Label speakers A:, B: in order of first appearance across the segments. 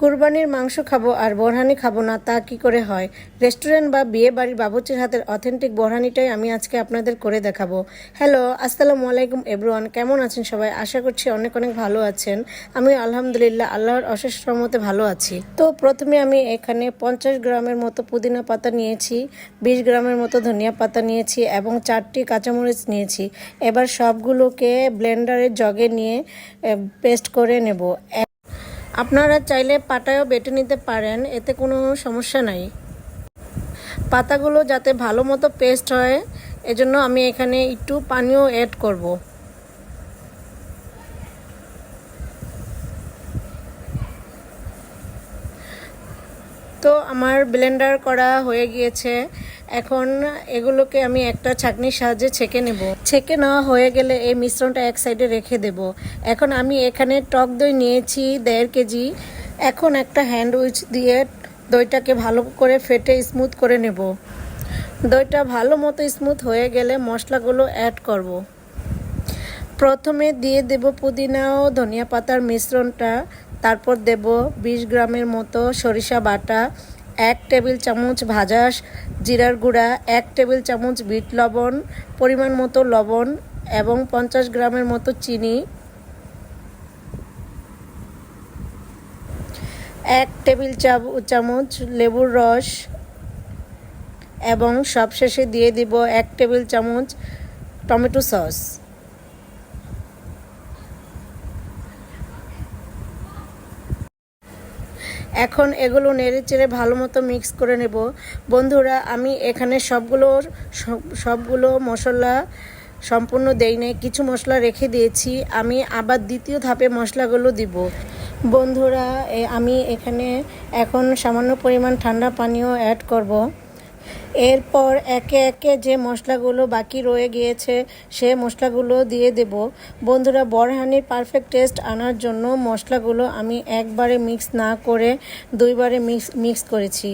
A: কুরবানির মাংস খাব আর বোরহানি খাব না, তা কি করে হয়? রেস্টুরেন্ট বা বিয়ে বাড়ির বাবুচির হাতের অথেন্টিক বোরহানিটাই আমি আজকে আপনাদের করে দেখাবো। হ্যালো, আসসালামু আলাইকুম এভরিওয়ান, কেমন আছেন সবাই? আশা করছি অনেক অনেক ভালো আছেন। আমি আলহামদুলিল্লাহ আল্লাহর অশেষ রহমতে ভালো আছি। তো প্রথমে আমি এখানে পঞ্চাশ গ্রামের মতো পুদিনা পাতা নিয়েছি, বিশ গ্রামের মতো ধনিয়া পাতা নিয়েছি এবং চারটি কাঁচামরিচ নিয়েছি। এবার সবগুলোকে ব্লেন্ডারের জগে নিয়ে পেস্ট করে নেব। আপনারা চাইলে পাটায়ও বেটে নিতে পারেন, এতে কোনো সমস্যা নাই। পাতাগুলো যাতে ভালো মতো পেস্ট হয়, এজন্য আমি এখানে একটু পানিও অ্যাড করব। তো আমার ব্লেন্ডার করা হয়ে গিয়েছে। এখন এগুলোকে আমি একটা ছাঁকনির সাহায্যে ছেঁকে নেব। ছেঁকে নেওয়া হয়ে গেলে এই মিশ্রণটা এক সাইডে রেখে দেব। এখন আমি এখানে টক দই নিয়েছি দেড় কেজি। এখন একটা হ্যান্ড উইচ দিয়ে দইটাকে ভালো করে ফেটে স্মুথ করে নেব। দইটা ভালো মতো স্মুথ হয়ে গেলে মশলাগুলো অ্যাড করব। প্রথমে দিয়ে দেব পুদিনা ও ধনিয়া পাতার মিশ্রণটা। তারপর দেব বিশ গ্রামের মতো সরিষা বাটা। এক টেবিল চামচ ভাজা জিরার গুঁড়া, এক টেবিল চামচ বিট লবণ, পরিমাণ মতো লবণ এবং পঞ্চাশ গ্রামের মতো চিনি, এক টেবিল চামচ লেবুর রস এবং সবশেষে দিয়ে দিব এক টেবিল চামচ টমেটো সস। এখন এগুলো নেড়ে চেড়ে ভালো মতো মিক্স করে নেব। বন্ধুরা, আমি এখানে সবগুলো সবগুলো মশলা সম্পূর্ণ দেই নাই, কিছু মশলা রেখে দিয়েছি। আমি আবার দ্বিতীয় ধাপে মশলাগুলো দিব। বন্ধুরা আমি এখানে এখন সামান্য পরিমাণ ঠান্ডা পানীয় অ্যাড করব। এরপর একে একে যে মশলাগুলো বাকি রয়ে গিয়েছে, সে মশলাগুলো দিয়ে দেব। বন্ধুরা বরহানির পারফেক্ট টেস্ট আনার জন্য মশলাগুলো আমি একবারে মিক্স না করে দুইবারে মিক্স মিক্স করেছি।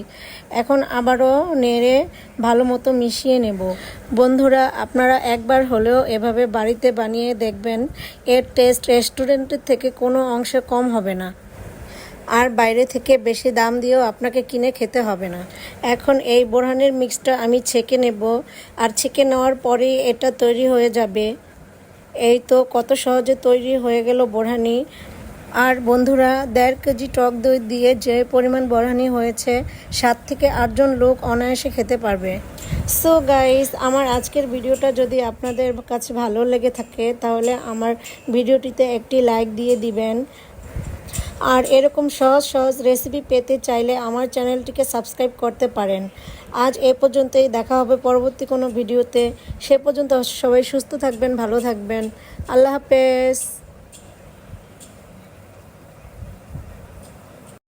A: এখন আবারও নেড়ে ভালো মতো মিশিয়ে নেব। বন্ধুরা, আপনারা একবার হলেও এভাবে বাড়িতে বানিয়ে দেখবেন, এর টেস্ট রেস্টুরেন্টের থেকে কোনো অংশে কম হবে না। আর বাইরে থেকে বেশি দাম দিয়েও আপনাকে কিনে খেতে হবে না। এখন এই বোরহানের মিক্সটা আমি ছেঁকে নেব আর ছেঁকে নেওয়ার পরেই এটা তৈরি হয়ে যাবে। এই তো কত সহজে তৈরি হয়ে গেল বোরহানি। আর বন্ধুরা, দেড় কেজি টক দই দিয়ে যে পরিমাণ বরহানি হয়েছে, সাত থেকে আটজন লোক অনায়াসে খেতে পারবে। সো গাইস আমার আজকের ভিডিওটা যদি আপনাদের কাছে ভালো লেগে থাকে, তাহলে আমার ভিডিওটিতে একটি লাইক দিয়ে দিবেন। আর এরকম সহজ সহজ রেসিপি পেতে চাইলে আমার চ্যানেলটিকে সাবস্ক্রাইব করতে পারেন। আজ এ পর্যন্তই, দেখা হবে পরবর্তী কোনো ভিডিওতে। সে পর্যন্ত সবাই সুস্থ থাকবেন, ভালো থাকবেন। আল্লাহ হাফেজ।